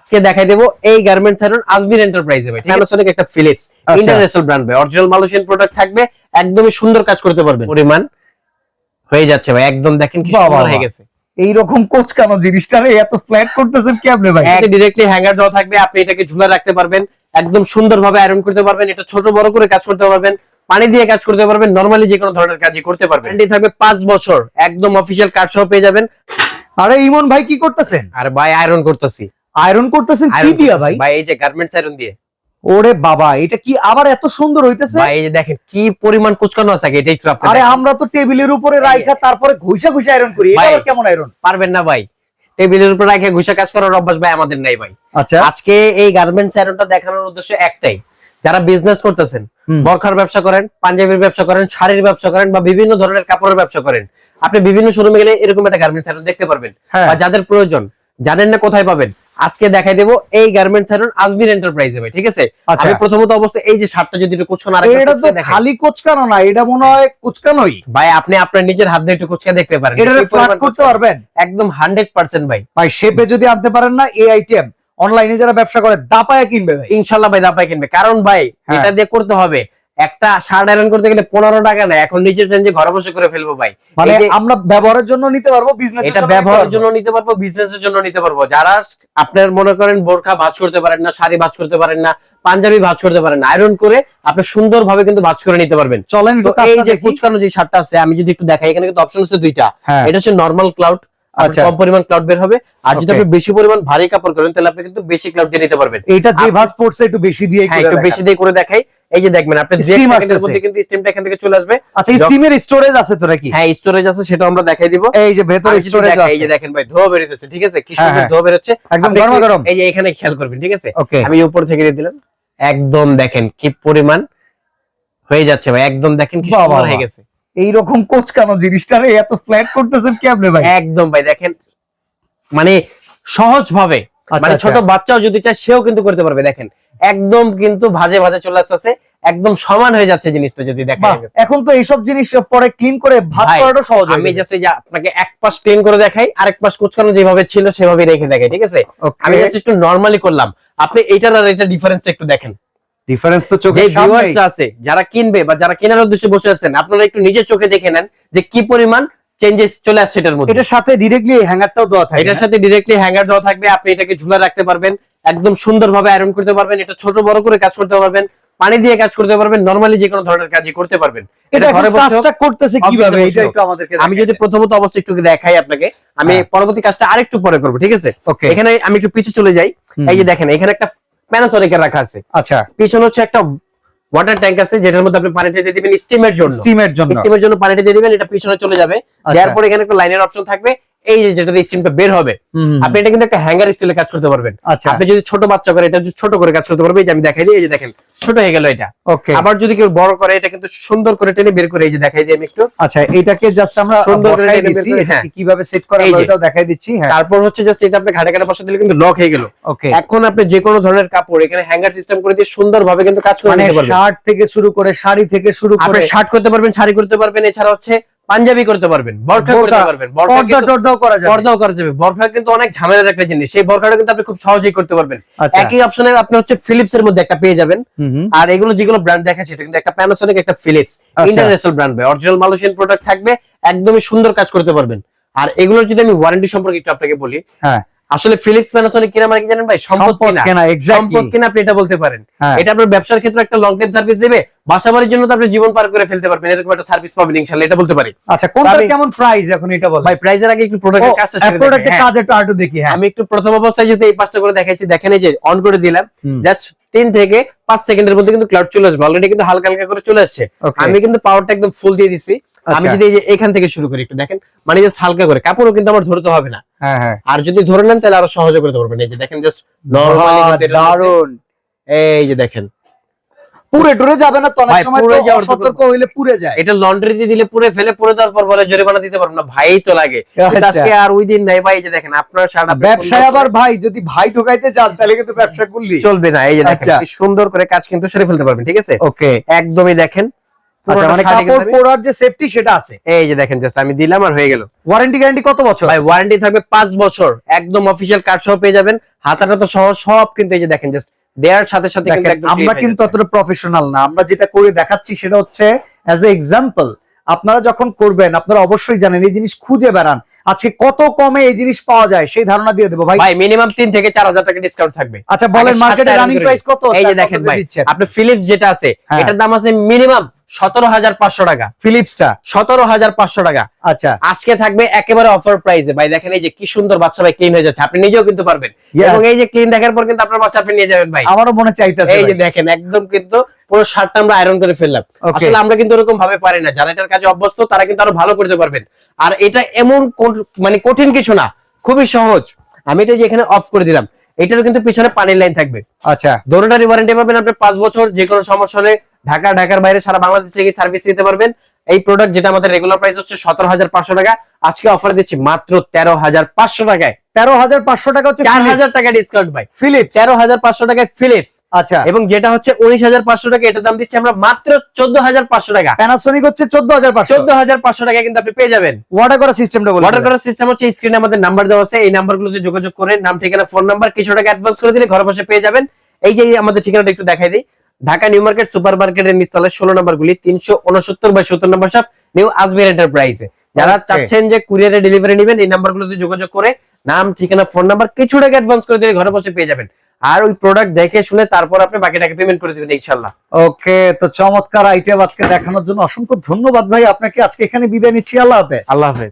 আজকে দেখাই দেবো এই গার্মেন্টস আয়রন আজমির এন্টারপ্রাইজে ভাই। প্যানাসোনিক একটা ফিলিপস। ইন্টারন্যাশনাল ব্র্যান্ড ভাই। অরিজিনাল মালয়েশিয়ান প্রোডাক্ট থাকবে একদমই সুন্দর কাজ করতে পারবেন। পরিমাণ। হয়ে যাচ্ছে ভাই একদম দেখেন কি সুন্দর হয়ে। গেছে। এইরকম কোচকানো জিনিসটা এত ফ্ল্যাট করতেছেন কেমনে ভাই? ডিরেক্টলি হ্যাঙ্গার দেওয়া থাকবে আপনি এটাকে ঝুলা রাখতে পারবেন একদম সুন্দরভাবে আয়রন করতে পারবেন এটা ছোট বড় করে কাজ করতে পারবেন পানি দিয়ে কাজ করতে পারবেন নরমালি যে কোনো ধরনের কাজই করতে পারবেন। এটি থাকবে পাঁচ বছর একদম অফিসিয়াল কাজ সহ পেয়ে যাবেন। আরে ইমন ভাই কি করতেছেন? আর ভাই আয়রন করতেছি। আয়রন করতেছেন কি দিয়া ভাই? ভাই এই যে গার্মেন্টস আয়রন দিয়ে। ওরে বাবা এটা কি আবার এত সুন্দর হইতেছে? ভাই এই যে দেখেন কি পরিমাণ কুচকানো আছে এটা একটু আপনি আরে আমরা তো টেবিলের উপরে রাইখা তারপরে ঘুষা ঘুষা আয়রন করি। এটা। আবার কেমন আয়রন পারবেন না ভাই। টেবিলের উপর রেখে ঘুষা কাজ করার অভ্যাস ভাই আমাদের নাই ভাই। আচ্ছা। আজকে এই গার্মেন্টস আয়রনটা দেখানোর উদ্দেশ্য একটাই। যারা বিজনেস করতেছেন বরখার ব্যবসা করেন পাঞ্জাবির ব্যবসা করেন শাড়ির ব্যবসা করেন বা বিভিন্ন ধরনের কাপড়ের ব্যবসা করেন আপনি বিভিন্ন শোরুমে গেলে এরকম একটা গার্মেন্টস আয়রন দেখতে পারবেন। হ্যাঁ। বা যাদের প্রয়োজন জানেন না কোথায় পাবেন আজকে দেখাই দেবো এই গার্মেন্টস আয়রন আজমির এন্টারপ্রাইজে ভাই ঠিক আছে? আচ্ছা। আমি প্রথমত অবস্থায় এই যে শার্টটা যদি একটু কুচকানো আর এটা তো খালি কোচকানো না এটা মনে হয় কুচকানোই। ভাই আপনি আপনার নিজের হাত দিয়ে একটু কুচকা দেখতে পারেন। এটা ফ্ল্যাট করতে পারবেন? একদম হান্ড্রেড পার্সেন্ট ভাই। ভাই শেপে যদি আনতে পারেন না এই আইটেম অনলাইনে যারা ব্যবসা করে দাপায়া কিনবে ভাই। ইনশাল্লাহ ভাই দাপায় কিনবে। কারণ ভাই হ্যাঁ। এটা দিয়ে করতে হবে। একটা শার্ট আয়রন করতে গেলে পনেরো টাকা না এখন নিজের রেঞ্জে ঘরে বসে করে ফেলব ভাই। মানে আমরা ব্যবহারের জন্য নিতে পারব বিজনেস এটা ব্যবহারের জন্য নিতে পারব বিজনেসের জন্য নিতে পারব। যারা আপনার মনে করেন বোরখা ভাঁজ করতে পারেন না শাড়ি ভাঁজ করতে পারেন না পাঞ্জাবি ভাঁজ করতে পারেন আয়রন করে আপনি সুন্দর ভাবে কিন্তু ভাঁজ করে নিতে পারবেন। চলেন এই যে কুচকানো যে শার্টটা আছে আমি যদি একটু দেখাই এখানে কিন্তু অপশন আছে দুইটা। হ্যাঁ। এটা হচ্ছে নর্মাল ক্লাউড আচ্ছা। কম পরিমাণ ক্লাউড বের হবে। আর যদি আপনি বেশি পরিমাণ ভারী কাপড় করেন তাহলে আপনি কিন্তু বেশি ক্লাউড দিয়ে নিতে পারবেন। এইটা যে ভাস পড়ছে একটু বেশি দিয়ে হ্যাঁ একটু বেশি দিয়ে করে দেখাই। এই যে দেখবেন আপনি যে সেকেন্ডের মধ্যে কিন্তু স্টিমটা এখান থেকে চলে আসবে। আচ্ছা স্টিমের স্টোরেজ আছে তো নাকি? হ্যাঁ স্টোরেজ আছে সেটা আমরা দেখাই দিব। এই যে ভেতরে স্টোরেজ আছে এই যে দেখেন ভাই ধোয়া বেরোতেছে ঠিক আছে? কি হ্যাঁ, সুন্দর হ্যাঁ। ধোয়া বেরোচ্ছে। একদম আপনি গরমা গরম। এই যে এখানে খেয়াল করবেন ঠিক আছে? আমি উপর থেকে দিয়ে দিলাম। একদম দেখেন কি পরিমাণ হয়ে যাচ্ছে ভাই একদম দেখেন কি সুন্দর হয়ে। গেছে। এইরকম কোচকানো জিনিসটারে এত ফ্ল্যাট করতেছেন কেমনে ভাই? একদম ভাই দেখেন মানে সহজ ভাবে মানে আচ্ছা। ছোট বাচ্চাও যদি চায় সেও কিন্তু করতে পারবে দেখেন। একদম কিন্তু ভাজে ভাজে চলে আসতেছে একদম সমান হয়ে যাচ্ছে জিনিসটা যদি দেখেন এখন তো এইসব জিনিস পরে ক্লিন করে ভাত করাটা সহজ আমি জাস্ট এই যে আপনাকে এক পাশ ক্লিন করে দেখাই আরেক পাশ কুচকানো যেভাবে ছিল সেভাবে রেখে দেখাই ঠিক আছে? আমি জাস্ট একটু নরমালি করলাম। আপনি এটার আর এটা ডিফারেন্স একটু দেখেন। ডিফারেন্স তো চোখে সামনে আছে যারা কিনবে বা যারা কেনার উদ্দেশ্যে বসে আছেন আপনারা একটু নিজের চোখে দেখে নেন যে কি পরিমাণ চেঞ্জেস চলে আসছে এটার মধ্যে। এটার সাথে ডিরেক্টলি হ্যাঙ্গারটাও দেওয়া থাকে এটার সাথে ডিরেক্টলি হ্যাঙ্গার দেওয়া থাকবে আপনি এটাকে ঝুলা রাখতে পারবেন একদম সুন্দরভাবে আয়রন করতে পারবেন এটা ছোট বড় করে কাজ করতে পারবেন পানি দিয়ে কাজ করতে পারবেন নরমালি যে কোনো ধরনের কাজই করতে পারবেন। এটা ঘরে কাজটা করতেছে কীভাবে? এটা একটু আমাদেরকে আমি যদি প্রথমত অবস্থা একটু দেখাই আপনাকে। আমি হ্যাঁ। পরবর্তী কাজটা আরেকটু পরে করব ঠিক আছে? ওকে এখানে আমি একটু পিছে চলে যাই। এই যে দেখেন এখানে একটা প্যানাসনিকের রাখা আছে। আচ্ছা। পিছনে হচ্ছে একটা ওয়াটার ট্যাঙ্ক আছে যেটার মধ্যে আপনি পানিটা দিয়ে দিবেন স্টিমের জন্য। স্টিমের জন্য। স্টিমের জন্য পানিটা দিয়ে দিবেন এটা পিছনে চলে যাবে। আচ্ছা। দেওয়ার পরে এখানে একটা লাইনের অপশন থাকবে। এই যে যেটা স্টিমটা বের হবে আপনি এটা কিন্তু একটা হ্যাঙ্গার স্টাইলে কাজ করতে পারবেন। আচ্ছা। আপনি যদি ছোট বাচ্চা করে এটা ছোট করে কাজ করতে পারবে এই যে আমি দেখাই দিই এই যে দেখেন ছোট হয়ে গেল এটা। ওকে। আবার যদি কেউ বড় করে এটা কিন্তু সুন্দর করে টেনে বের করে এই যে দেখাই দিই আমি একটু। আচ্ছা এটাকে জাস্ট আমরা সুন্দর করে বসাই টেনে বের করে, হ্যাঁ। কীভাবে সেট করা এই আমরা যে। ওটাও দেখাই দিচ্ছি হ্যাঁ। তারপর হচ্ছে জাস্ট এটা আপনি ঘাটে ঘাটে বসা দিলে কিন্তু লক হয়ে গেল। ওকে। এখন আপনি যে কোনো ধরনের কাপড় এখানে হ্যাঙ্গার সিস্টেম করে দিয়ে সুন্দর ভাবে কিন্তু কাজ করে মানে নিতে পারবেন। শার্ট থেকে শুরু করে শাড়ি থেকে শুরু আপনি করে শার্ট করতে পারবেন শাড়ি করতে পারবেন এছাড়া হচ্ছে পাঞ্জাবি করতে পারবেন বরখা করতে পারবেন। টর্দাও করা যাবে। পর্দাও করা যাবে। বরখা কিন্তু অনেক ঝামেলার একটা জিনিস। সেই বরখাটা কিন্তু আপনি খুব সহজেই করতে পারবেন। আচ্ছা। একই অপশনে আপনি হচ্ছে ফিলিপস এর মধ্যে একটা পেয়ে যাবেন। আর এগুলো যেগুলো ব্র্যান্ড দেখাচ্ছে এটা কিন্তু একটা প্যানাসোনিক একটা ফিলিপস। ইন্টারন্যাশনাল ব্র্যান্ড ভাই। অরিজিনাল মালয়েশিয়ান প্রোডাক্ট থাকবে একদমই সুন্দর কাজ করতে পারবেন। আর এগুলোর যদি আমি ওয়ারেন্টি সম্পর্কে একটু আপনাকে বলি হ্যাঁ। আসলে ফিলিপস প্যানাসোনিক কিনা মানে কি জানেন ভাই? সম্পদ কিনা। সম্পদ কিনা আপনি এটা বলতে পারেন। হ্যাঁ। এটা আপনার ব্যবসার ক্ষেত্রে একটা লং টাইম সার্ভিস দেবে। বাসাবাড়ির জন্য তো আপনি জীবন পার করে ফেলতে পারবেন। এরকম একটা সার্ভিস পাবেন ইনশাআল্লাহ এটা বলতে পারি। আচ্ছা কোনটা কেমন প্রাইস এখন এটা বল ভাই প্রাইজের আগে একটু প্রোডাক্টের কাজটা দেখেন। প্রোডাক্টের হ্যাঁ, কাজ একটু আটু দেখি হ্যাঁ। আমি একটু প্রথম অবস্থায় যদি এই পাঁচটা করে দেখাইছি দেখেন এই যে অন করে দিলাম জাস্ট তিন থেকে পাঁচ সেকেন্ডের মধ্যে কিন্তু ক্লাউড চলে আসবে। অলরেডি কিন্তু হালকা হালকা করে চলে আসছে। আমি কিন্তু পাওয়ারটা একদম ফুল দিয়ে দিছি। আমি আচ্ছা, যদি এই যে এখান থেকে শুরু করি একটু দেখেন মানে জাস্ট হালকা করে। কাপড়ও কিন্তু আমার ধরতে হবে না। হ্যাঁ হ্যাঁ। আর যদি ধরে নেন তাহলে আরও সহজ করে ধরবেন। এই যে দেখেন জাস্ট নরমালি দারুণ এই যে দেখেন। পুরে টুরে যাবে না তো অনেক সময় তো হইলে পুরে যায়। এটা লন্ড্রিতে দিলে পুরে ফেলে পুরে দেওয়ার পর বলে জরিমানা দিতে পারব না। ভাই তো লাগে। আচ্ছা। আজকে আর ওই দিন নাই ভাই যে দেখেন আপনার সারা ব্যবসায় আবার ভাই যদি ভাই ঢোকাইতে চান তাহলে কিন্তু ব্যবসা করলি। চলবে না এই যে দেখেন আচ্ছা। সুন্দর করে কাজ কিন্তু সেরে ফেলতে পারবেন ঠিক আছে? ওকে। একদমই দেখেন শাড়ি কাপড় কিন্তু পরার যে সেফটি সেটা আছে। এই যে দেখেন জাস্ট আমি দিলাম আর হয়ে গেল। ওয়ারেন্টি গ্যারান্টি কত বছর? ভাই ওয়ারেন্টি থাকবে পাঁচ বছর। একদম অফিসিয়াল কার্ড সহ পেয়ে যাবেন। হাতাটা তো সহ সব কিন্তু এই যে দেখেন জাস্ট দেওয়ার সাথে সাথে আমরা কিন্তু অতটা প্রফেশনাল না। আমরা যেটা করে দেখাচ্ছি সেটা হচ্ছে অ্যাজ এ এক্সাম্পল আপনারা যখন করবেন আপনারা অবশ্যই জানেন এই জিনিস খুঁজে বেড়ান। আজকে কত কমে এই জিনিস পাওয়া যায় সেই ধারণা দিয়ে দেবো। ভাই ভাই মিনিমাম তিন থেকে চার হাজার টাকা ডিসকাউন্ট থাকবে। আচ্ছা বলেন মার্কেটে রানিং প্রাইস কত এই যে দেখেন ভাই আপনি ফিলিপস যেটা আছে হ্যাঁ। এটার দাম আছে মিনিমাম সতেরো হাজার পাঁচশো টাকা। ফিলিপসটা? সতেরো হাজার পাঁচশো টাকা। আচ্ছা। আজকে থাকবে একেবারে অফার প্রাইসে ভাই দেখেন এই যে কি সুন্দর বাচ্চা ভাই ক্লিন হয়ে যাচ্ছে। আপনি নিজেও কিন্তু পারবেন। এবং এই যে ক্লিন দেখার পর কিন্তু আপনার বাচ্চা আপনি নিয়ে যাবেন ভাই। আমারও মনে চাইতেছে এই যে দেখেন একদম কিন্তু পুরো শার্টটা আমরা আয়রন করে ফেললাম। আসলে আমরা কিন্তু ওরকম ভাবে পারি না। যারা এটার কাজে অভ্যস্ত তারা কিন্তু আরও ভালো করতে পারবেন। আর এটা এমন মানে কঠিন কিছু না। খুবই সহজ। আমি এটা যে এখানে অফ করে দিলাম এটার কিন্তু পিছনে পানির লাইন থাকবে। আচ্ছা। দোনোটারই ওয়ারেন্টি পাবেন আপনি পাঁচ বছর যে কোনো সমস্যা হলে ঢাকা ঢাকার বাইরে সারা বাংলাদেশ থেকে সার্ভিস দিতে পারবেন। এই প্রোডাক্ট যেটা আমাদের রেগুলার প্রাইস হচ্ছে সতেরো হাজার পাঁচশো টাকা। আজকে অফার দিচ্ছি মাত্র তেরো হাজার পাঁচশো টাকায়। তেরো হাজার পাঁচশো টাকা হচ্ছে চার হাজার টাকা ডিসকাউন্ট ভাই। ফিলিপস তেরো হাজার পাঁচশো টাকায় ফিলিপস আচ্ছা। এবং যেটা হচ্ছে উনিশ হাজার পাঁচশো টাকা এটার দাম দিচ্ছি আমরা মাত্র চোদ্দ হাজার পাঁচশো টাকা। প্যানাসোনিক হচ্ছে চোদ্দ হাজার পাঁচশো। চোদ্দ হাজার পাঁচশো টাকা কিন্তু আপনি পেয়ে যাবেন। অর্ডার করার সিস্টেমটা বলুন অর্ডার করার সিস্টেম হচ্ছে স্ক্রিনে আমাদের নাম্বার দেওয়া আছে। এই নাম্বারগুলোতে যোগাযোগ করে নাম ঠিকানা ফোন নাম্বার কিছু টাকা অ্যাডভান্স করে দিলে ঘরে বসে পেয়ে যাবেন। এই যে আমাদের ঠিকানাটা একটু দেখাই দিই। ঢাকা নিউ মার্কেট সুপার মার্কেটের নিচতলে ষোলো নম্বর গুলি তিনশো উনসত্তর বাই সত্তর নম্বর সব নিউ আজমির এন্টারপ্রাইজে। যারা চাচ্ছেন যে কুরিয়ারে ডেলিভারি নেবেন এই নাম্বারগুলোতে যোগাযোগ করে নাম ঠিকানা ফোন নাম্বার কিছু টাকা অ্যাডভান্স করে দিলে ঘরে বসে পেয়ে যাবেন। আর ওই প্রোডাক্ট দেখে শুনে তারপর আপনি বাকি টাকা পেমেন্ট করে দিবেন ইনশাল্লাহ ওকে তো চমৎকার আইটেম আজকে দেখানোর জন্য অসংখ্য ধন্যবাদ ভাই। আপনাকে আজকে এখানে বিদায় নিচ্ছি। আল্লাহ হাফেজ। আল্লাহ হাফেজ।